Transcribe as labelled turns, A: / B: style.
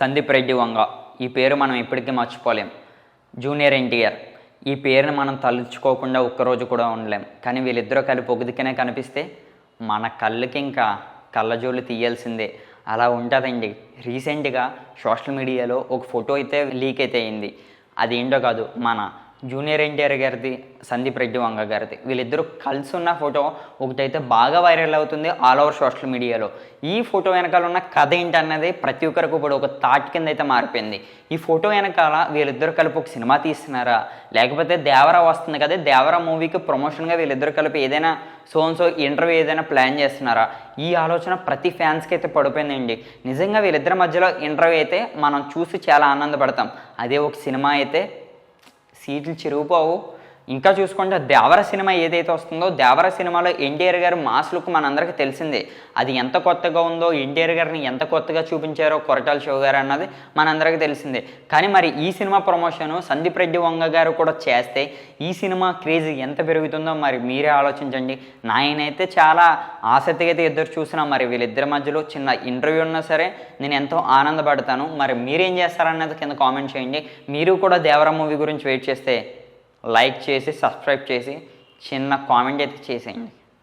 A: సందీప్ రెడ్డి వంగ. ఈ పేరు మనం ఎప్పటికీ మర్చిపోలేం. Junior NTR. ఈ పేరుని మనం తలుచుకోకుండా ఒక్కరోజు కూడా ఉండలేం. కానీ వీళ్ళిద్దరూ కలిపి ఒకదికనే కనిపిస్తే మన కళ్ళకి ఇంకా కళ్ళజోళ్ళు తీయాల్సిందే. అలా ఉంటుందండి. రీసెంట్గా సోషల్ మీడియాలో ఒక ఫోటో అయితే లీక్ అయితే అయింది. అది ఏంటో కాదు మన జూనియర్ ఎన్టీఆర్ గారిది సందీప్ రెడ్డి వంగ గారిది. వీళ్ళిద్దరూ కలిసి ఉన్న ఫోటో ఒకటైతే బాగా వైరల్ అవుతుంది ఆల్ ఓవర్ సోషల్ మీడియాలో. ఈ ఫోటో వెనకాల ఉన్న కథ ఏంటన్నది ప్రతి ఒక్కరికి ఇప్పుడు ఒక థాట్ కింద అయితే మారిపోయింది. ఈ ఫోటో వెనకాల వీళ్ళిద్దరు కలిపి ఒక సినిమా తీస్తున్నారా లేకపోతే దేవరా వస్తుంది కదా దేవరా మూవీకి ప్రమోషన్గా వీళ్ళిద్దరు కలిపి ఏదైనా సోన్సో సో ఇంటర్వ్యూ ఏదైనా ప్లాన్ చేస్తున్నారా? ఈ ఆలోచన ప్రతి ఫ్యాన్స్కి అయితే పడిపోయిందండి. నిజంగా వీళ్ళిద్దరి మధ్యలో ఇంటర్వ్యూ అయితే మనం చూసి చాలా ఆనందపడతాం. అదే ఒక సినిమా అయితే సీట్లు చిరిగిపోవు ఇంకా చూసుకుంటే దేవర సినిమా ఏదైతే వస్తుందో దేవర సినిమాలో ఎన్టీఆర్ గారు మాస్ లుక్ మనందరికీ తెలిసిందే. అది ఎంత కొత్తగా ఉందో ఎన్టీఆర్ గారిని ఎంత కొత్తగా చూపించారో కొరటాల శివ గారు అన్నది మనందరికీ తెలిసిందే. కానీ మరి ఈ సినిమా ప్రమోషను సందీప్ రెడ్డి వంగ గారు కూడా చేస్తే ఈ సినిమా క్రేజ్ ఎంత పెరుగుతుందో మరి మీరే ఆలోచించండి. నాయనైతే చాలా ఆసక్తిగా అయితే ఇద్దరు చూసినా మరి వీళ్ళిద్దరి మధ్యలో చిన్న ఇంటర్వ్యూ ఉన్నా సరే నేను ఎంతో ఆనందపడతాను. మరి మీరేం చేస్తారన్నది కింద కామెంట్ చేయండి. మీరు కూడా దేవర మూవీ గురించి వెయిట్ చేస్తే లైక్ చేసి సబ్స్క్రైబ్ చేసి చిన్న కామెంట్ అయితే చేసేయండి.